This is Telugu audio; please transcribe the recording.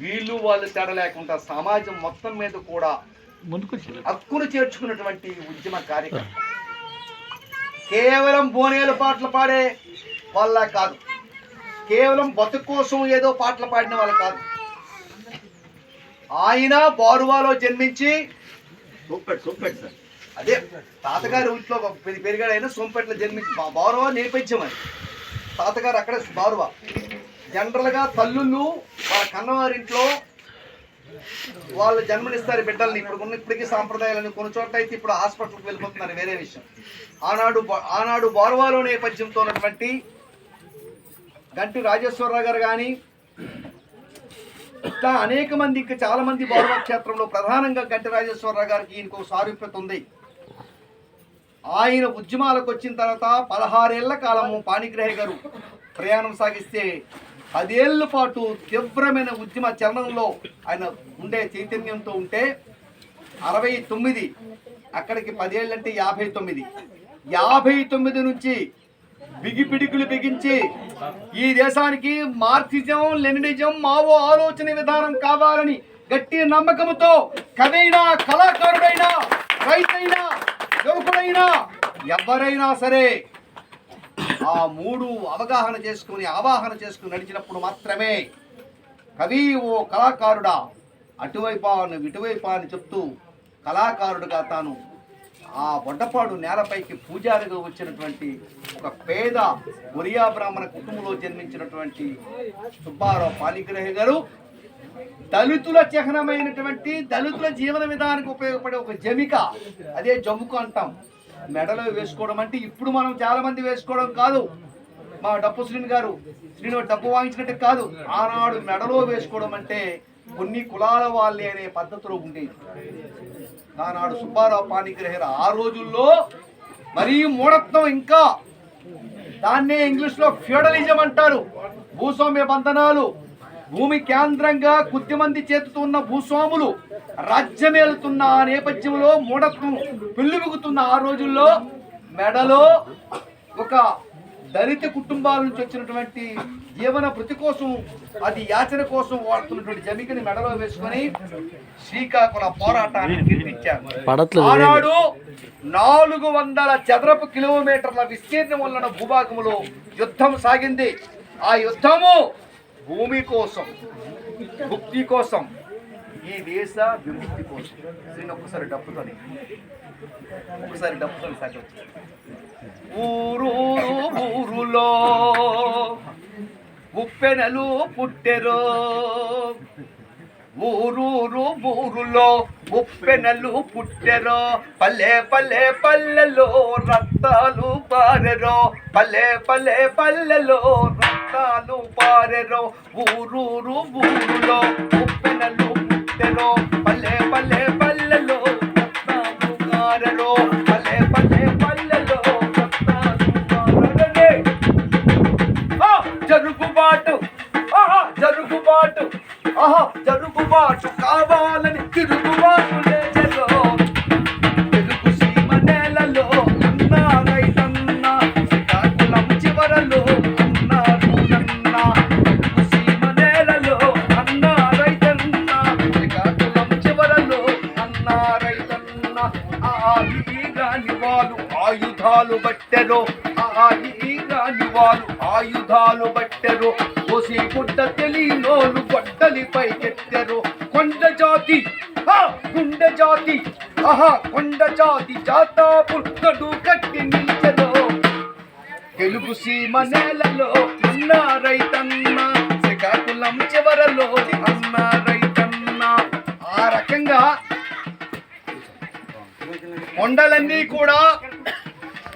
వీళ్ళు వాళ్ళు తేడా లేకుండా సమాజం మొత్తం మీద కూడా హక్కును చేర్చుకున్నటువంటి ఉద్యమ కార్యక్రమం. కేవలం బోనేలు పాటలు పాడే వాళ్ళ కాదు. కేవలం బతుకు కోసం ఏదో పాటలు పాడిన వాళ్ళు కాదు. ఆయన బారువాలో జన్మించి సూపర్ సూపర్ సార్. అదే తాతగారి ఇంట్లో పెరిగాడు ఆయన సోంపేటలో జన్మించి బారువా నేపథ్యం అది. తాతగారు అక్కడే బారువా. జనరల్గా తల్లుళ్ళు వాళ్ళ కన్నవారింట్లో వాళ్ళు జన్మనిస్తారు బిడ్డల్ని. ఇప్పుడు ఉన్న ఇప్పటికీ సాంప్రదాయాలని కొన్ని చోట్ల అయితే ఇప్పుడు హాస్పిటల్కి వెళ్ళిపోతున్నారు వేరే విషయం. ఆనాడు బా- ఆనాడు బారువాలో నేపథ్యంతో ఉన్నటువంటి గంటి రాజేశ్వరరావు గారు కానీ ఇట్లా అనేక మంది ఇంకా చాలా మంది బౌరవ క్షేత్రంలో ప్రధానంగా గంటి రాజేశ్వరరావు గారికి ఈయనకు ఒక సారూప్యత ఉంది. ఆయన ఉద్యమాలకు వచ్చిన తర్వాత పదహారేళ్ళ కాలము పాణిగ్రహ గారు ప్రయాణం సాగిస్తే పదేళ్ళ పాటు తీవ్రమైన ఉద్యమ చలనంలో ఆయన ఉండే చైతన్యంతో ఉంటే అరవై తొమ్మిది అక్కడికి పదేళ్ళు అంటే యాభై తొమ్మిది. యాభై తొమ్మిది నుంచి బిగి పిడికులు బిగించి ఈ దేశానికి మార్క్సిజం లెనినిజం మావో ఆలోచన విధానం కావాలని గట్టి నమ్మకంతో కవైనా కళాకారుడైనా రైతైనా యువకుడైనా ఎవరైనా సరే ఆ మూడు అవగాహన చేసుకుని ఆవాహన చేసుకుని నడిచినప్పుడు మాత్రమే కవి ఓ కళాకారుడా అటువైపా ఇటువైపా అని చెప్తూ కళాకారుడుగా తాను ఆ బొడ్డపాడు నేలపైకి పూజారిగా వచ్చినటువంటి ఒక పేద ఒరియా బ్రాహ్మణ కుటుంబంలో జన్మించినటువంటి సుబ్బారావు పాలిగ్రహి గారు దళితుల చిహ్నమైనటువంటి దళితుల జీవన విధానానికి ఉపయోగపడే ఒక జమిక. అదే జముకు అంటాం. మెడలో వేసుకోవడం అంటే ఇప్పుడు మనం చాలా మంది వేసుకోవడం కాదు. మా డప్పు శ్రీని గారు శ్రీను డబ్బు వాయించినట్టు కాదు. ఆనాడు మెడలో వేసుకోవడం అంటే కొన్ని కులాల వాళ్ళే అనే పద్ధతిలో ఉండేది. ఆనాడు సుబ్బారావు పాణిగ్రహర ఆ రోజుల్లో మరీ మూఢత్వం ఇంకా. దాన్నే ఇంగ్లీష్లో ఫ్యూడలిజం అంటారు. భూస్వామ్య బంధనాలు భూమి కేంద్రంగా కొద్ది మంది చేతుతో ఉన్న భూస్వాములు రాజ్యమేలుతున్న ఆ నేపథ్యంలో మూఢత్వం పెళ్ళిమిగుతున్న ఆ రోజుల్లో మెడలో ఒక దళిత కుటుంబాల నుంచి వచ్చినటువంటి జీవన ప్రతి కోసం అది యాచన కోసం వాడుతున్నటువంటి జమికని మెడలో వేసుకొని శ్రీకాకుళ పోరాటాన్ని కీర్తించారు. పడట్లేదు. ఆనాడు నాలుగు వందల చదరపు కిలోమీటర్ల విస్తీర్ణం ఉన్న భూభాగంలో యుద్ధం సాగింది. ఆ యుద్ధము భూమి కోసం భుక్తి కోసం ఈ దేశ విముక్తి కోసం. శ్రీని ఒక్కసారి డప్పుతోని. ఒకసారి డప్పుతోని సాగవచ్చు ఊరు ఊరులో ఉప్పెనలు పుట్టెరో. ఊరూరు ఊరులో ఉప్పెనలు పుట్టెరో. పల్లె పల్లె పల్లెలో రక్తాలు పారెరో. పల్లె పల్లె పల్లెలో రక్తాలు పారెరో ఊరూరు ఊరులో ఉప్పెనలు పుట్టెరో పల్లె పల్లె పల్లెలో రక్తాలు కారెరో పల్లె పల్లె పల్లెలో రక్తాలు పారెరో జరుగుబాటు ఆహా జరుగుబాటు ఆహా జరుగుబాటు కావాలని తిరుగుబాటు లేదే రైతన్న వాళ్ళు ఆయుధాలు బట్టెరు. ఆగి వాళ్ళు ఆయుధాలు బట్టెరు. కోసి గుడ్డ తెలియనోలు గొడ్డలిపై కెట్టెరు కొండ జాతి ఆ, జాతి ఆహా కొండ జాతి జాతా పుట్టడు కట్టి నిల్చెను తెలుగు సీమ నేలలో ఉన్న రైతన్న శ్రీకాకుళం చివరలో కొండలన్నీ కూడా